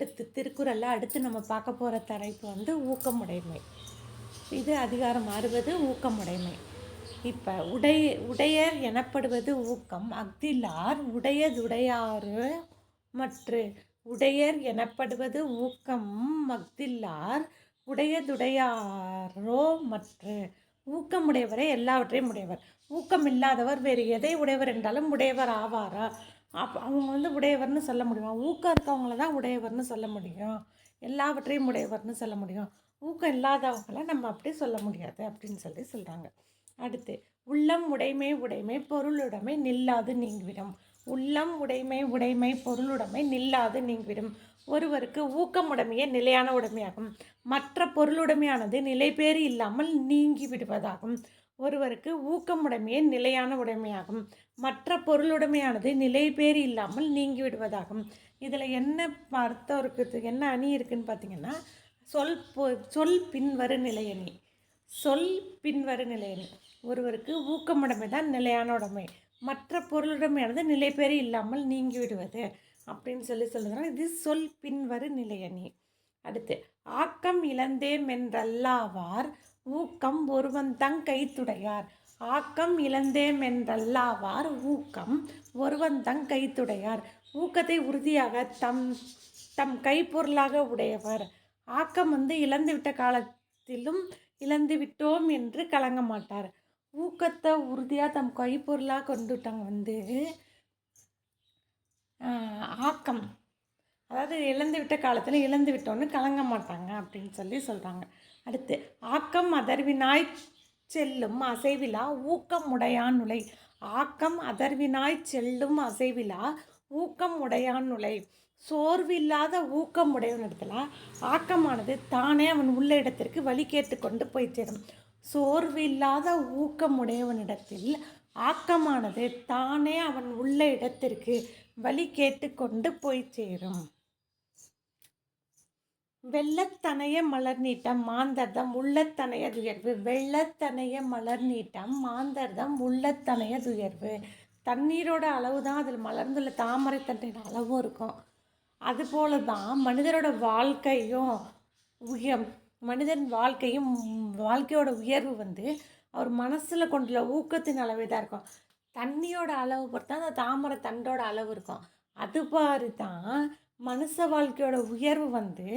அடுத்து திருக்குறளில் அடுத்து நம்ம பார்க்க போகிற தலைப்பு வந்து ஊக்கமுடைமை. இது அதிகாரம் அறுபது ஊக்கமுடைமை. இப்போ உடை உடையர் எனப்படுவது ஊக்கம். அஃதிலார் உடையதுடையாறு மற்ற உடையர் எனப்படுவது ஊக்கம். மக்தில்லார் உடையதுடையாரோ மற்ற ஊக்கமுடையவரே எல்லாவற்றையும் உடையவர். ஊக்கம் இல்லாதவர் வேறு எதை உடையவர் என்றாலும் உடையவர் ஆவாரா? அப்போ அவங்க வந்து உடையவர்னு சொல்ல முடியுமா? ஊக்கம் இருக்கவங்கள தான் உடையவர்னு சொல்ல முடியும். எல்லாவற்றையும் உடையவர்னு சொல்ல முடியும். ஊக்கம் இல்லாதவங்கள நம்ம அப்படி சொல்ல முடியாது அப்படின்னு சொல்லி சொல்கிறாங்க அடுத்து உள்ளம் உடைமை உடைமை பொருளுடைமை நில்லாது நீங்கிவிடும். உள்ளம் உடைமை உடைமை பொருளுடைமை நில்லாது நீங்கிவிடும். ஒருவருக்கு ஊக்கமுடைமையே நிலையான உடைமையாகும். மற்ற பொருளுடைமையானது நிலைபேறு இல்லாமல் நீங்கி விடுவதாகும். ஒருவருக்கு ஊக்கமுடைமையே நிலையான உடைமையாகும். மற்ற பொருளுடைமையானது நிலைபேறு இல்லாமல் நீங்கி விடுவதாகும் இதில் என்ன அர்த்தம் இருக்குது? என்ன அணி இருக்குன்னு பார்த்தீங்கன்னா சொல் பொ சொல் பின்வரு நிலையணி சொல் பின்வரு நிலையணி ஒருவருக்கு ஊக்கமுடைமை தான் நிலையான உடைமை. மற்ற பொருளுடைமையானது நிலைபேறு இல்லாமல் நீங்கி விடுவது அப்படின்னு சொல்லி சொல்லுறாங்க இது சொல் பின்வரு நிலையணி அடுத்து ஆக்கம் இழந்தேம் என்றல்லாவார் ஊக்கம் ஒருவன் தங் கைத்துடையார். ஆக்கம் இழந்தேம் என்றல்லாவார் ஊக்கம் ஒருவன் தங் கைத்துடையார். ஊக்கத்தை உறுதியாக தம் தம் கைப்பொருளாக உடையவர். ஆக்கம் வந்து இழந்துவிட்ட காலத்திலும் இழந்து விட்டோம் என்று கலங்க மாட்டார். ஊக்கத்தை உறுதியாக தம் கைப்பொருளாக கொண்டுட்டாங்க வந்து ஆக்கம். அதாவது இழந்து விட்ட காலத்தில் இழந்து விட்டோன்னு கலங்க மாட்டாங்க அப்படின்னு சொல்லி சொல்கிறாங்க அடுத்து ஆக்கம் அதர்வினாய் செல்லும் அசைவிலா ஊக்கம் உடையான் நுழை ஆக்கம் அதர்வினாய் செல்லும் அசைவிலா ஊக்கம் உடையான் நுழை சோர்வில்லாத ஊக்கம் உடையவன் இடத்துல ஆக்கமானது தானே அவன் உள்ள இடத்திற்கு வழி கேட்டு கொண்டு போய் சேரும். சோர்வில்லாத ஊக்கம் உடையவனிடத்தில் ஆக்கமானது தானே அவன் உள்ள இடத்திற்கு வழி கேட்டு கொண்டு போய் சேரும். வெள்ளத்தனைய மலர் நீட்டம் மாந்தர்தம் உள்ளத்தனைய துயர்வு. வெள்ளத்தனைய மலர் நீட்டம் மாந்தர்தம் உள்ளத்தனைய துயர்வு. தண்ணீரோட அளவு தான் அதில் மலர்ந்துள்ள தாமரை தண்ணியோட அளவும் இருக்கும். அதுபோல தான் மனிதரோட வாழ்க்கையும் உயம் மனிதன் வாழ்க்கையும் வாழ்க்கையோட உயர்வு வந்து அவர் மனசில் கொண்டுள்ள ஊக்கத்தின் அளவே தான் இருக்கும். தண்ணியோட அளவு பொறுத்து அந்த தாமரை தண்டோட அளவு இருக்கும். அது பாரு தான் மனுஷ வாழ்க்கையோட உயர்வு வந்து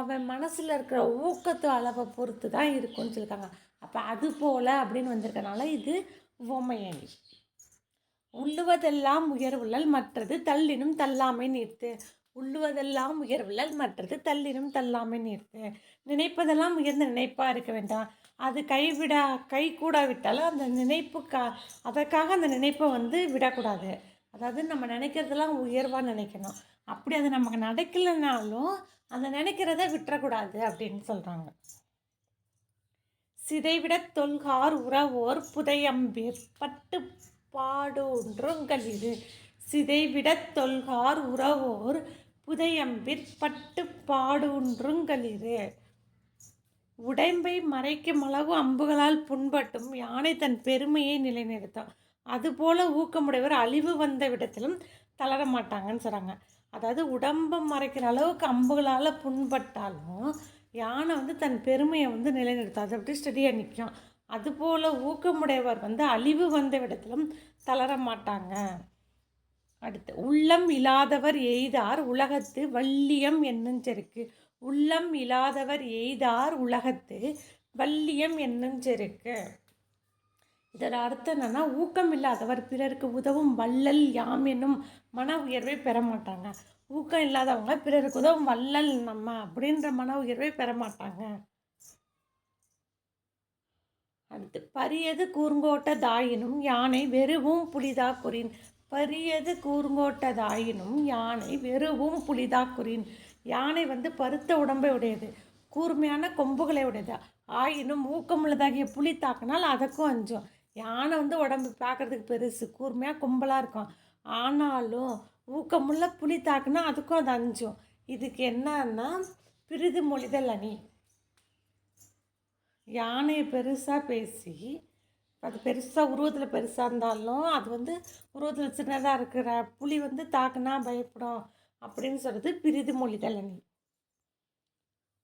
அவன் மனசில் இருக்கிற ஊக்கத்து அளவை பொறுத்து தான் இருக்கும்னு சொல்லியிருக்காங்க. அப்போ அது போல் அப்படின்னு வந்திருக்கனால இது உமையணி உள்ளுவதெல்லாம் உயர்வுள்ளல் மற்றது தள்ளினும் தள்ளாமை நீர்த்து. உள்ளுவதெல்லாம் உயர்வுள்ளல் மற்றது தள்ளினும் தள்ளாமை நீர்த்து. நினைப்பதெல்லாம் உயர்ந்த நினைப்பாக இருக்க வேண்டாம். அது கைவிடா கை கூட விட்டாலும் அந்த நினைப்பு கா அதற்காக அந்த நினைப்பை வந்து விடக்கூடாது. அதாவது நம்ம நினைக்கிறதெல்லாம் உயர்வாக நினைக்கணும். அப்படி அது நமக்கு நடக்கலைனாலும் அந்த நினைக்கிறத விட்டுறக்கூடாது அப்படின்னு சொல்கிறாங்க சிதைவிட தொல்கார் உறவோர் புதையம்பீர் பட்டு இது. சிதைவிட தொல்கார் உறவோர் புதையம்பிற் பட்டு பாடுன்றுங்களிரு உடம்பை மறைக்கும் அளவு அம்புகளால் புண்பட்டும் யானை தன் பெருமையை நிலைநிறுத்தும். அதுபோல ஊக்கமுடையவர் அழிவு வந்த விடத்திலும் தளர மாட்டாங்கன்னு சொல்கிறாங்க அதாவது உடம்பை மறைக்கிற அளவுக்கு அம்புகளால் புண்பட்டாலும் யானை வந்து தன் பெருமையை வந்து நிலைநிறுத்தும் அதை விட்டு ஸ்டடியாக நிற்கும் அதுபோல் ஊக்கமுடையவர் வந்து அழிவு வந்த விடத்திலும் தளர மாட்டாங்க அடுத்து உள்ளம் இல்லாதவர் எய்தார் உலகத்து வள்ளியம் என்னும் செருக்கு உள்ளம் இல்லாதவர் எய்தார் உலகத்து வள்ளியம் என்னும் செருக்கு இதோட அர்த்தம் என்னென்னா ஊக்கம் இல்லாதவர் பிறருக்கு உதவும் வள்ளல் யாம் என்னும் மன உயர்வை பெற மாட்டாங்க. ஊக்கம் இல்லாதவங்க பிறருக்கு உதவும் வள்ளல் நம்ம அப்படின்ற மன உயர்வை பெற மாட்டாங்க. அடுத்து பரியது கூர்ங்கோட்டதாயினும் யானை வெறுவும் புலிதா குறின் பரியது கூர்ங்கோட்டதாயினும் யானை வெறுவும் புலிதா குறின் யானை வந்து பருத்த உடம்பை உடையது கூர்மையான கொம்புகளை உடையது. ஆயினும் ஊக்கமுள்ளதாகிய புலி தாக்கினால் அதற்கும் அஞ்சும். யானை வந்து உடம்பு பார்க்கறதுக்கு பெருசு கூர்மையாக கும்பலாக இருக்கும். ஆனாலும் ஊக்கமுள்ள புலி தாக்குனா அதுக்கும் அது அஞ்சும். இதுக்கு என்னன்னா பிரிது மொழிதல் அணி. யானையை பெருசாக பேசி அது பெருசாக உருவத்தில் பெருசாக இருந்தாலும் அது வந்து உருவத்தில் சின்னதாக இருக்கிற புலி வந்து தாக்குனா பயப்படும் அப்படின்னு சொல்கிறது பிரிது மொழிதல் அணி.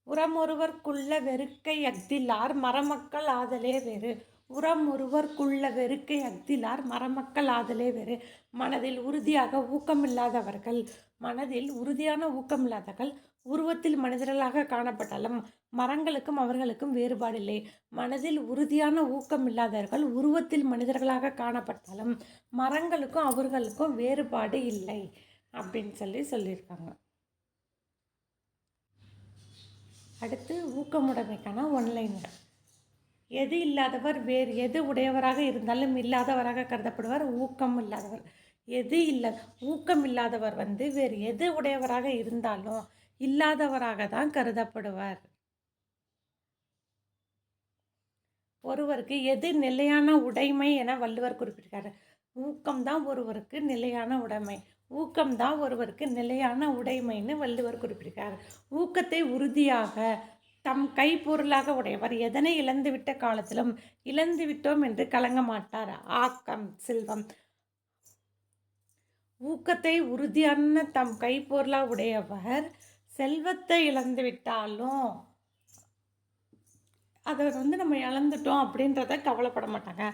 உரமொருவர்க்குள்ள வெறுக்கை அக்திலார் மரமக்கள் ஆதலே வேறு. உரம் ஒருவர்க்குள்ள வெறுக்கை அக்திலார் மரமக்கள் ஆதலே வேறு. மனதில் உறுதியாக ஊக்கமில்லாதவர்கள் மனதில் உறுதியான ஊக்கமில்லாதவர்கள் உருவத்தில் மனிதர்களாக காணப்பட்டாலும் மரங்களுக்கும் அவர்களுக்கும் வேறுபாடில்லை. மனதில் உறுதியான ஊக்கம் இல்லாதவர்கள் உருவத்தில் மனிதர்களாக காணப்பட்டாலும் மரங்களுக்கும் அவர்களுக்கும் வேறுபாடு இல்லை அப்படின்னு சொல்லி சொல்லியிருக்காங்க. அடுத்து ஊக்கமுடைமைக்கான ஒன்லைனர் எது இல்லாதவர் வேறு எது உடையவராக இருந்தாலும் இல்லாதவராக கருதப்படுவார் ஊக்கம் இல்லாதவர். எது இல்லை ஊக்கம் இல்லாதவர் வந்து வேறு எது உடையவராக இருந்தாலும் இல்லாதவராக தான் கருதப்படுவார். ஒருவருக்கு எது நிலையான உடைமை என வள்ளுவர் குறிப்பிட்டார் ஊக்கம்தான் ஒருவருக்கு நிலையான உடைமை. ஊக்கம்தான் ஒருவருக்கு நிலையான உடைமைன்னு வள்ளுவர் குறிப்பிட்டார் ஊக்கத்தை உறுதியாக தம் கைப்பொருளாக உடையவர். எதனை இழந்துவிட்ட காலத்திலும் இழந்து விட்டோம் என்று கலங்க மாட்டார் ஆக்கம் செல்வம். ஊக்கத்தை உறுதியான தம் கைப்பொருளாக உடையவர். செல்வத்தை இழந்து விட்டாலும் அதை வந்து நம்ம இழந்துட்டோம் அப்படின்றத கவலைப்பட மாட்டாங்க.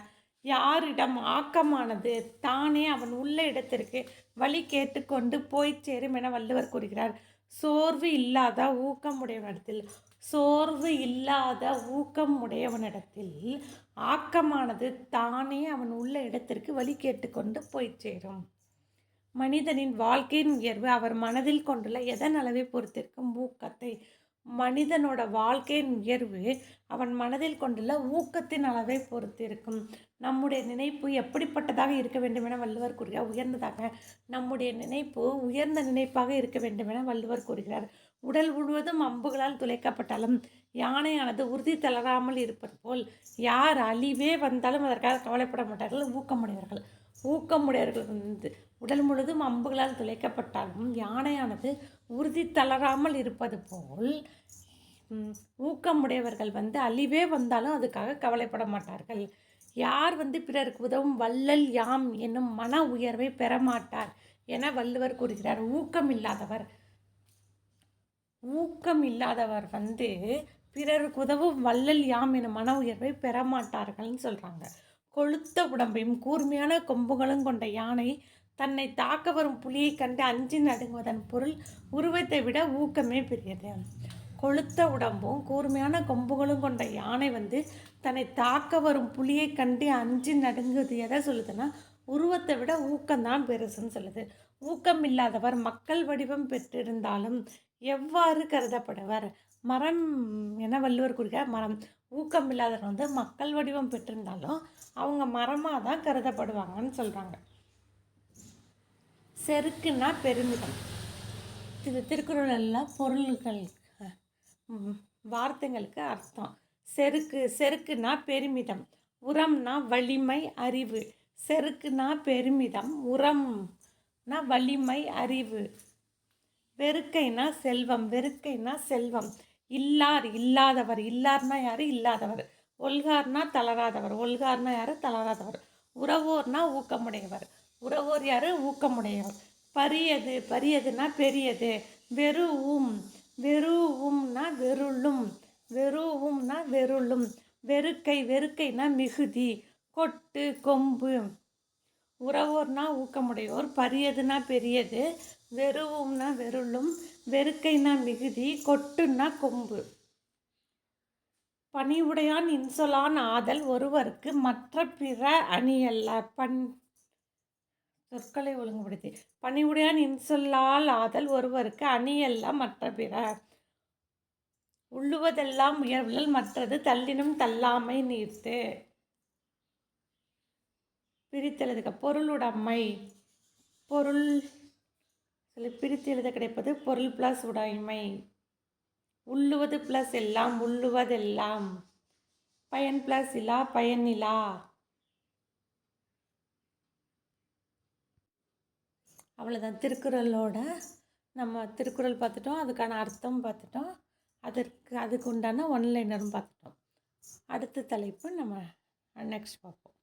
யாரிடம் ஆக்கமானது தானே அவன் உள்ள இடத்திற்கு வழி கேட்டுக்கொண்டு போய் சேரும் என வள்ளுவர் கூறுகிறார். சோர்வு இல்லாத ஊக்கம் உடையவனிடத்தில் சோர்வு இல்லாத ஊக்கம் உடையவனிடத்தில் ஆக்கமானது தானே அவன் உள்ள இடத்திற்கு வழி கேட்டுக்கொண்டு போய் சேரும். மனிதனின் வாழ்க்கையின் உயர்வு அவர் மனதில் கொண்டுள்ள எதன் அளவை பொறுத்திருக்கும் ஊக்கத்தை? மனிதனோட வாழ்க்கையின் உயர்வு அவன் மனதில் கொண்டுள்ள ஊக்கத்தின் அளவை பொறுத்து இருக்கும் நம்முடைய நினைப்பு எப்படிப்பட்டதாக இருக்க வேண்டும் என வள்ளுவர் கூறுகிறார். உயர்ந்ததாக. நம்முடைய நினைப்பு உயர்ந்த நினைப்பாக இருக்க வேண்டும் என வள்ளுவர் கூறுகிறார். உடல் முழுவதும் அம்புகளால் துளைக்கப்பட்டாலும் யானையானது உறுதி தளராமல் இருப்பது போல் யார் அழிவே வந்தாலும் அதற்காக கவலைப்பட மாட்டார்கள் ஊக்கமுடையவர்கள். ஊக்கமுடையவர்கள் வந்து உடல் முழுதும் அம்புகளால் துளைக்கப்பட்டாலும் யானையானது உறுதி தளராமல் இருப்பது போல் ஊக்கமுடையவர்கள் வந்து அழிவே வந்தாலும் அதுக்காக கவலைப்பட மாட்டார்கள். யார் வந்து பிறருக்கு உதவும் வள்ளல் யாம் என்னும் மன உயர்வை பெறமாட்டார் என வள்ளுவர் கூறுகிறார். ஊக்கம் இல்லாதவர் ஊக்கம் இல்லாதவர் வந்து பிறருக்கு உதவும் வள்ளல் யாம் எனும் மன உயர்வை பெறமாட்டார்கள்னு சொல்கிறாங்க கொளுத்த உடம்பையும் கூர்மையான கொம்புகளும் கொண்ட யானை தன்னை தாக்க வரும் புலியை கண்டு அஞ்சு நடுங்குவதன் பொருள் உருவத்தை விட ஊக்கமே பெரியது. கொளுத்த உடம்பும் கூர்மையான கொம்புகளும் கொண்ட யானை வந்து தன்னை தாக்க வரும் புலியை கண்டு அஞ்சு நடுங்குது எதை சொல்லுதுன்னா உருவத்தை விட ஊக்கம்தான் பெருசுன்னு சொல்லுது. ஊக்கம் இல்லாதவர் மக்கள் வடிவம் பெற்றிருந்தாலும் எவ்வாறு கருதப்படுவர்? மரம் என வள்ளுவர் குறிக்கிறார் மரம் ஊக்கம் இல்லாதவர் வந்து மக்கள் வடிவம் பெற்றிருந்தாலும் அவங்க மரமாக தான் கருதப்படுவாங்கன்னு சொல்கிறாங்க செருக்குன்னா பெருமிதம். இது திருக்குறளில் பொருள்கள் வார்த்தைங்களுக்கு அர்த்தம். செருக்கு செருக்குன்னா பெருமிதம். உரம்னா வலிமை அறிவு. செருக்குனா பெருமிதம். உரம்னா வலிமை அறிவு. வெறுக்கைனா செல்வம் வெறுக்கைனா செல்வம். இல்லார் இல்லாதவர். இல்லார்னா யார்? இல்லாதவர். ஒல்கார்னா தளராதவர். ஒல்கார்னா யார்? தளராதவர். உறவோர்னா ஊக்கமுடையவர். உறவோர் யார்? ஊக்கமுடையவர். பரியது. பரியதுன்னா பெரியது. வெறுவும் வெறுவும்னா வெருளும். வெறுவும்னா வெருளும். வெறுக்கை வெறுக்கைனா மிகுதி. கொட்டு கொம்பு. உறவோர்னா ஊக்கமுடையோர். பரியதுனா பெரியது. வெறுவும்னா வெருளும் வெறுக்கைனா மிகுதி கொட்டுன்னா கொம்பு. பணிவுடையான் இன்சொலான் ஆதல் ஒருவருக்கு மற்ற பிற அணியல்ல. பண் சொற்களை ஒழுங்குபடுத்தி. பணிவுடையான் இன்சொல்லால் ஆதல் ஒருவருக்கு அணியல்ல மற்ற பிற. உள்ளுவதெல்லாம் உயர்வுகள் மற்றது தள்ளினும் தள்ளாமை நீர்த்து. பிரித்தெழுதுக. பொருளுடைமை. பொருள் சொல்லி பிரித்து எழுத கிடைப்பது பொருள் ப்ளஸ் உடைமை. உள்ளுவது ப்ளஸ் எல்லாம் உள்ளுவதெல்லாம். பயன் ப்ளஸ் இலா பயனிலா அவ்வளோதான் திருக்குறளோட நம்ம திருக்குறள் பார்த்துட்டோம் அதுக்கான அர்த்தம் பார்த்துட்டோம். அதற்கு அதுக்கு உண்டான ஒன்லைனரும் பார்த்துட்டோம். அடுத்த தலைப்பு நம்ம நெக்ஸ்ட் பார்ப்போம்.